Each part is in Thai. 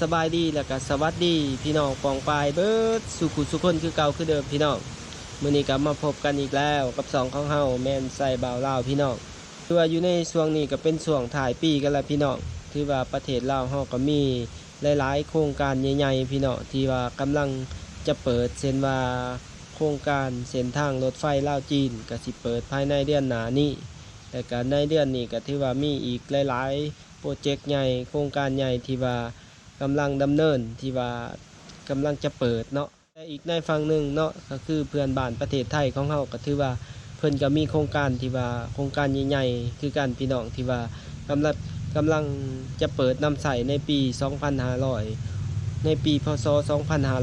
สบายดีแล้วก็สวัสดีพี่น้องปองปายเบิดสุขุสุคนคือเก่าคือเดิมพี่น้องมื้อนี้ก็มาพบกันอีกแล้วกับสองของเฮาแมนใส่บ่าวลาวพี่น้องถือว่าอยู่ในช่วงนี้ก็เป็นช่วงถ่ายปีกันแล้วพี่น้องถือว่าประเทศลาวเฮาก็มีหลายๆ โครงการใหญ่ๆพี่น้องที่ว่ากำลังจะเปิดเส้นว่าโครงการเส้นทางรถไฟลาวจีนก็สิเปิดภายในเดือนหน้านี้แต่ก็ในเดือนนี้ก็ถือว่ามีอีกหลายๆโปรเจกต์ใหญ่โครงการใหญ่ที่ว่า กำลังดำเนินที่ว่ากำลังจะเปิดเนาะแต่อีกในฝั่งหนึ่งเนาะก็คือเพื่อนบ้านประเทศไทยของเฮาก็ถือว่าเพิ่นก็มีโครงการที่ว่าโครงการใหญ่ๆคือการพี่น้องที่ว่ากำลังกำลังจะเปิดนำใส่ในปี 2500 ในปีพศ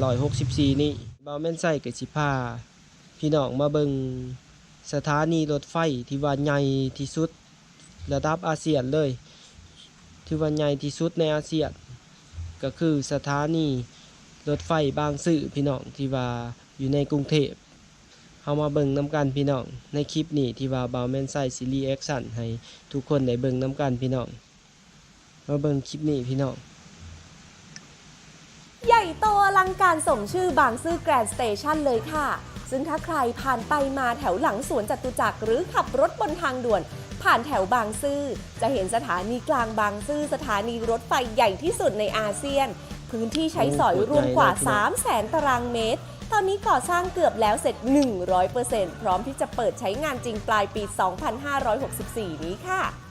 2564 นี้บ่าวแม่นใส่ก็สิพาพี่น้องมาเบิงสถานีรถไฟที่ว่าใหญ่ที่สุดระดับอาเซียนเลยถือว่าใหญ่ที่สุดในอาเซียน ก็คือสถานีรถไฟบางซื่อพี่น้องที่ว่าอยู่ในกรุงเทพเฮามาเบิ่งน้ำกันพี่น้องในคลิปนี้ที่ว่าบาวแมนไซซีรีส์แอคชั่นให้ทุกคนได้เบิ่งน้ำกันพี่น้องมาเบิ่งคลิปนี้พี่น้องใหญ่โตอลังการสมชื่อบางซื่อแกรนด์สเตชันเลยค่ะ ซึ่งถ้าใครผ่านไปมาแถวหลังสวนจตุจักรหรือขับรถบนทางด่วน ผ่านแถวบางซื่อ จะเห็นสถานีกลางบางซื่อสถานีรถไฟใหญ่ที่สุดในอาเซียน พื้นที่ใช้สอยรวมกว่า 3 0 0แสนตารางเมตร ตอนนี้ก่อสร้างเกือบแล้วเสร็จ 100%พร้อมที่จะเปิดใช้งานจริงปลายปี 2564 นี้ค่ะ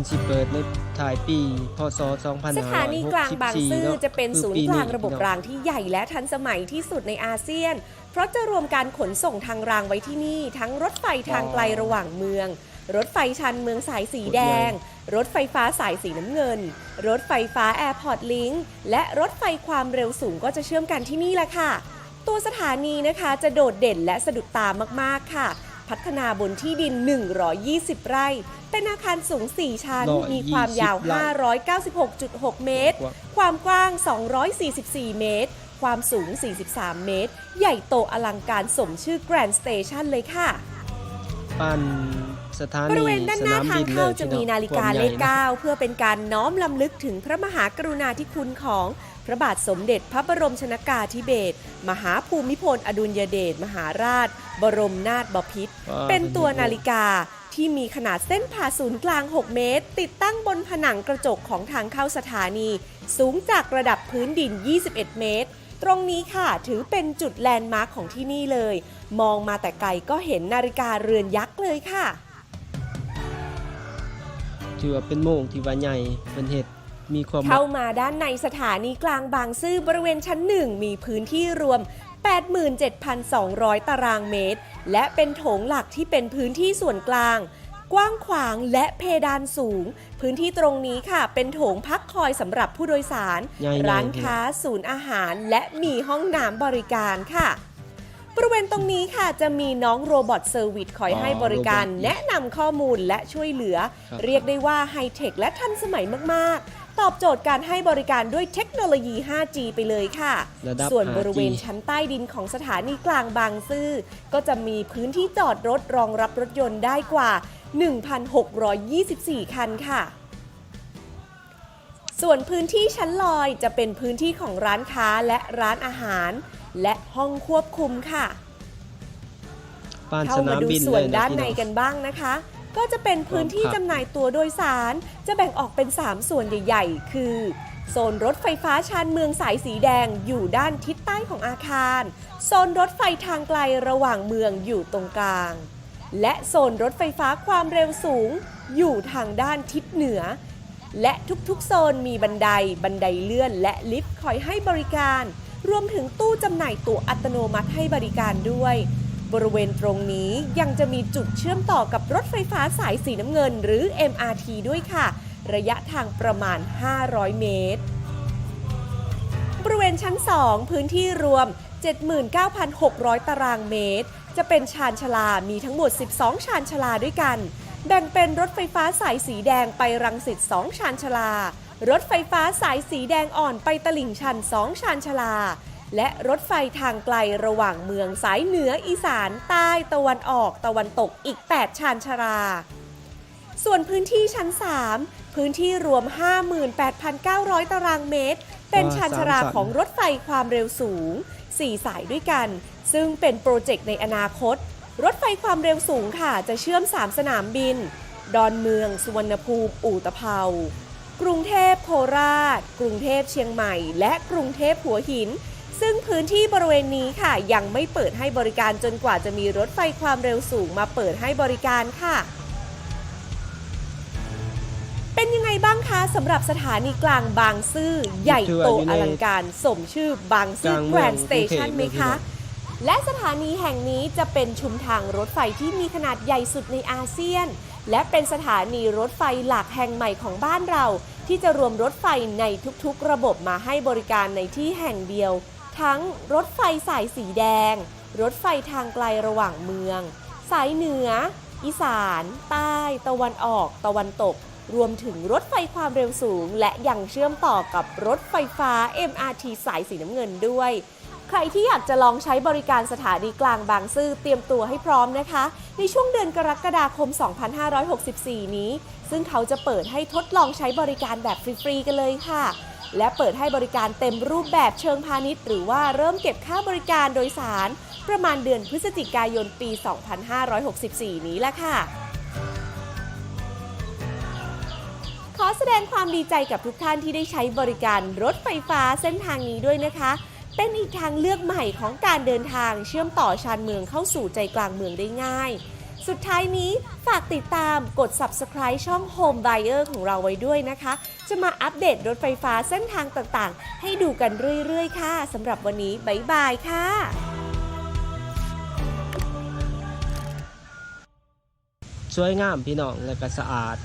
พิ่นสิเปิดในถ่ายปีพศ2564สถานีกลางบางซื่อจะเป็นศูนย์กลางระบบรางที่ใหญ่และทันสมัยที่สุดในอาเซียน เพราะจะรวมการขนส่งทางรางไว้ที่นี่ ทั้งรถไฟทางไกลระหว่างเมือง รถไฟชันเมืองสายสีแดง รถไฟฟ้าสายสีน้ำเงิน รถไฟฟ้าแอร์พอร์ตลิงก์และรถไฟความเร็วสูงก็จะเชื่อมกันที่นี่แหละค่ะ ตัวสถานีนะคะจะโดดเด่นและสะดุดตามากๆค่ะ พัฒนาบนที่ดิน 120 ไร่ เป็นอาคารสูง 4 ชั้น120มีความยาวไร่596.6 เมตร ความกว้าง 244 เมตร ความสูง 43 เมตร ใหญ่โตอลังการสมชื่อ Grand Station เลยค่ะปั้นสถาบนีริเวณด้านสหน้านามทางบินเลเข้ายจะพี่น้มีองนาฬิกาควมใหเลญ่ขนะเก้าเพื่อเป็นการน้อมลำลึกถึงพระมหากรุณาธิคุณของ พระบาทสมเด็จพระบรมชนากาธิเบศรมหาภูมิพลอดุลยเดชมหาราช บรมนาถบพิตรว้าวเป็นตัวนาฬิกาที่มีขนาดเส้นผ่าศูนย์กลาง 6 เมตร ติดตั้งบนผนังกระจกของทางเข้าสถานี สูงจากระดับพื้นดิน 21 เมตร ตรงนี้ค่ะถือเป็นจุดแลนด์มาร์คของที่นี่เลย มองมาแต่ไกลก็เห็นนาฬิกาเรือนยักษ์เลยค่ะ ถือว่าเป็นโมงที่ว่าใหญ่เป็นเห็ด มีความเข้ามาด้านในสถานีกลางบางซื่อบริเวณชั้นหนึ่งมีพื้นที่รวม 87,200 ตารางเมตร และเป็นโถงหลักที่เป็นพื้นที่ส่วนกลาง กว้างขวางและเพดานสูง พื้นที่ตรงนี้ค่ะ เป็นโถงพักคอยสำหรับผู้โดยสารใหญ่ๆร้านค้า ศูนย์อาหาร และมีห้องน้ำบริการค่ะบริเวณตรงนี้ค่ะจะมีน้องโรบอทเซอร์วิสคอยอ๋อให้บริการโรบอทแนะนำข้อมูลและช่วยเหลือครับเรียกได้ว่าไฮเทคและทันสมัยมากๆ ตอบโจทย์การให้บริการด้วยเทคโนโลยี 5G ไปเลยค่ะ ระดับส่วน 5G บริเวณชั้นใต้ดินของสถานีกลางบางซื่อ ก็จะมีพื้นที่จอดรถรองรับรถยนต์ได้กว่า 1,624 คันค่ะ ส่วนพื้นที่ชั้นลอยจะเป็นพื้นที่ของร้านค้าและร้านอาหาร และห้องควบคุมค่ะป้านเข้าสมานาดูบินส่วนเลยะด้านในพี่อง กันบ้างนะคะ ก็จะเป็นพื้นที่ครับจำหน่ายตั๋วโดยสาร จะแบ่งออกเป็น 3 ส่วนใหญ่ๆ คือ โซนรถไฟฟ้าชานเมืองสายสีแดงอยู่ด้านทิศใต้ของอาคาร โซนรถไฟทางไกลระหว่างเมืองอยู่ตรงกลาง และโซนรถไฟฟ้าความเร็วสูง อยู่ทางด้านทิศเหนือ และทุกๆ โซนมีบันได บันไดเลื่อน และลิฟต์คอยให้บริการ รวมถึงตู้จำหน่ายตั๋วอัตโนมัติให้บริการด้วย บริเวณตรงนี้ยังจะมีจุดเชื่อมต่อกับรถไฟฟ้าสายสีน้ำเงิน หรือ MRT ด้วยค่ะ ระยะทางประมาณ 500 เมตร บริเวณชั้น 2 พื้นที่รวม 79,600 ตารางเมตร จะเป็นชานชลา มีทั้งหมด 12 ชานชลาด้วยกัน แบ่งเป็นรถไฟฟ้าสายสีแดงไปรังสิต 2 ชานชลา รถไฟฟ้าสายสีแดงอ่อนไปตลิ่งชัน 2 ชานชลา และรถไฟทางไกลระหว่างเมืองสายเหนืออีสานใต้ตะวันออกตะวันตกอีก 8 ชานชารา ส่วนพื้นที่ชั้น 3 พื้นที่รวม 58,900 ตารางเมตร เป็นชานชาราของรถไฟความเร็วสูง 4 สายด้วยกัน ซึ่งเป็นโปรเจกต์ในอนาคต รถไฟความเร็วสูงค่ะจะเชื่อม 3 สนามบิน ดอนเมือง สุวรรณภูมิ อู่ตะเภากรุงเทพโคราช กรุงเทพเชียงใหม่ และกรุงเทพหัวหิน ซึ่งพื้นที่บริเวณนี้ค่ะ ยังไม่เปิดให้บริการจนกว่าจะมีรถไฟความเร็วสูงมาเปิดให้บริการค่ะ เป็นยังไงบ้างคะสำหรับสถานีกลางบางซื่อใหญ่โตอลังการสมชื่อบางซื่อแกรนด์สเตชันไหมคะ และสถานีแห่งนี้จะเป็นชุมทางรถไฟที่มีขนาดใหญ่สุดในอาเซียน และเป็นสถานีรถไฟหลักแห่งใหม่ของบ้านเราที่จะรวมรถไฟในทุกๆ ระบบมาให้บริการในที่แห่งเดียว ทั้งรถไฟสายสีแดง รถไฟทางไกลระหว่างเมือง สายเหนือ อีสาน ใต้ ตะวันออก ตะวันตก รวมถึงรถไฟความเร็วสูง และยังเชื่อมต่อกับรถไฟฟ้า MRT สายสีน้ำเงินด้วย ใครที่อยากจะลองใช้บริการสถานีกลางบางซื่อเตรียมตัวให้พร้อมนะคะ ในช่วงเดือนกรกฎาคม 2564 นี้ ซึ่งเขาจะเปิดให้ทดลองใช้บริการแบบฟรีๆกันเลยค่ะ และเปิดให้บริการเต็มรูปแบบเชิงพาณิชย์ หรือว่าเริ่มเก็บค่าบริการโดยสาร ประมาณเดือนพฤศจิกายนปี 2564 นี้แหละค่ะ ขอแสดงความดีใจกับทุกท่านที่ได้ใช้บริการรถไฟฟ้าเส้นทางนี้ด้วยนะคะ เป็นอีกทางเลือกใหม่ของการเดินทางเชื่อมต่อชานเมืองเข้าสู่ใจกลางเมืองได้ง่าย สุดท้ายนี้ฝากติดตามกด subscribe ช่อง Home Buyer ของเราไว้ด้วยนะคะ จะมาอัปเดตรถไฟฟ้าเส้นทางต่างๆ ให้ดูกันเรื่อยๆ ค่ะสำหรับวันนี้บ๊ายบายค่ะสวยงามพี่น้องแล้วก็สะอาด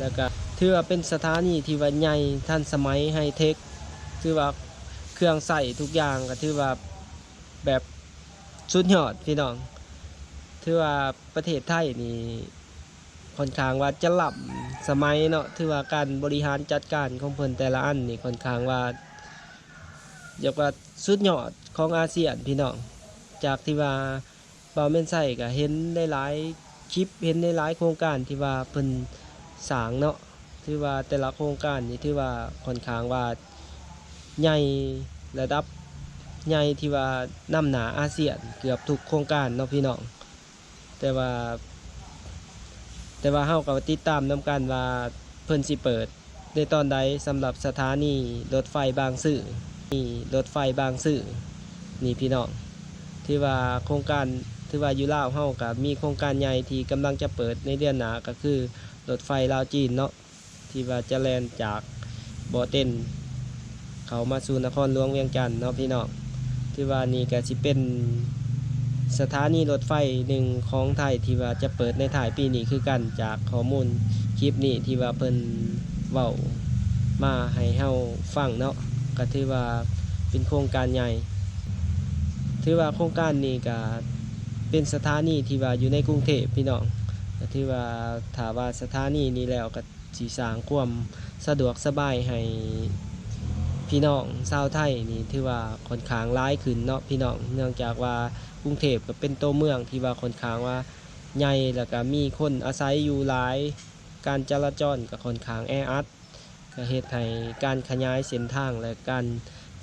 แล้วก็ถือว่าเป็นสถานีที่ว่าใหญ่ทันสมัยไฮเทคถือว่าเครื่องใส่ทุกอย่างก็ถือว่าแบบสุดยอดพี่น้อง ถือว่าประเทศไทยนี่ค่อนข้างว่าจะหล้ำสมัยเนาะถือว่าการบริหารจัดการของเพิ่นแต่ละอันนี่ค่อนข้างว่าเรียกว่าสุดยอดของอาเซียนพี่น้องจากที่ว่าบาวเมนไซก็เห็นได้หลายคลิปเห็นได้หลายโครงการที่ว่าเพิ่นสร้างเนาะถือว่าแต่ละโครงการนี่ถือว่าค่อนข้างว่าใหญ่ระดับใหญ่ที่ว่านำหนาอาเซียนเกือบทุกโครงการเนาะพี่น้อง แต่ว่า แต่ว่าเฮาก็ติดตามนํกันว่าเพิ่นสิเปิดในตอนใดสำหรับสถานีรถไฟบางซื่อนี่รถไฟบางซื่อนี่พี่น้องที่ว่าโครงการที่ว่าอยู่ลาวเฮาก็มีโครงการใหญ่ที่กำลังจะเปิดในเดือนหน้าก็คือรถไฟลาวจีนเนาะที่ว่าจะแล่นจากบ่อเต้นเขามาสู่นครหลวงเวียงจันทน์เนาะพี่น้องที่ว่านี่ก็สิเป็น สถานีรถไฟหนึ่งของไทยที่ว่าจะเปิดในถ่ายปีนี้คือกันจากข้อมูลคลิปนี้ที่ว่าเพิ่นเว้ามาให้เฮาฟังเนาะก็ถือว่าเป็นโครงการใหญ่ ถือว่าโครงการนี้ก็เป็นสถานีที่ว่าอยู่ในกรุงเทพพี่น้องก็ถือว่าถาว่าสถานีนี้แล้วก็สีสร้างความสะดวกสบายให้ พี่น้องชาวไทยนี่ถือว่าค่อนข้างร้ายขึ้นเนาะพี่น้องเนื่องจากว่ากรุงเทพก็เป็นตัวเมืองที่ว่าค่อนข้างว่าใหญ่แล้วก็มีคนอาศัยอยู่หลาย การจราจรก็ค่อนข้างแออัดก็เหตุให้การขยายเส้นทางและการ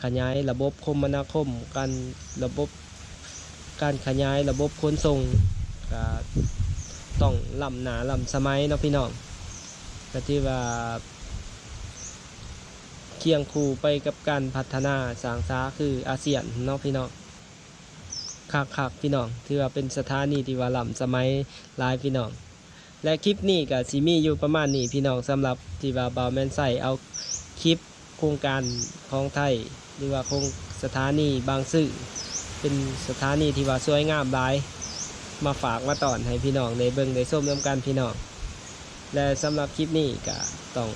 ขยายระบบคมนาคม การระบบการขยายระบบขนส่งก็ต้องลำหนาลำสมัยเนาะพี่น้องก็ที่ว่า เคียงคู่ไปกับการพัฒนาสางสาคืออาเซียนเนาะพี่น้องคักคักพี่น้องถือว่าเป็นสถานีที่ว่าลำสมัยหลายพี่น้อง และคลิปนี้ก็สิมีอยู่ประมาณนี้พี่น้องสำหรับที่ว่าบาวแมนใส่เอาคลิปโครงการของไทย หรือว่าโครงสถานีบางซื่อเป็นสถานีที่ว่าสวยงามหลาย มาฝากมาตอนให้พี่น้องได้เบิ่งได้ส้มน้ำกันพี่น้องและสำหรับคลิปนี้ก็ต้อง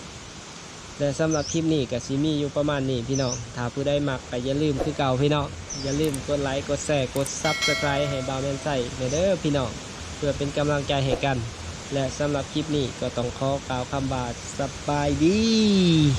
และสำหรับคลิปนี้กับซีมีอยู่ประมาณนี้พี่น้อง ถ้าผู้ใดมักก็อย่าลืมคือเก่าพี่น้อง อย่าลืมกดไลค์ กดแชร์ กดซับสไครต์ให้บาวแมนใส่เด้อพี่น้อง เพื่อเป็นกำลังใจให้กัน และสำหรับคลิปนี้ก็ต้องขอกล่าวคำบาสบายดี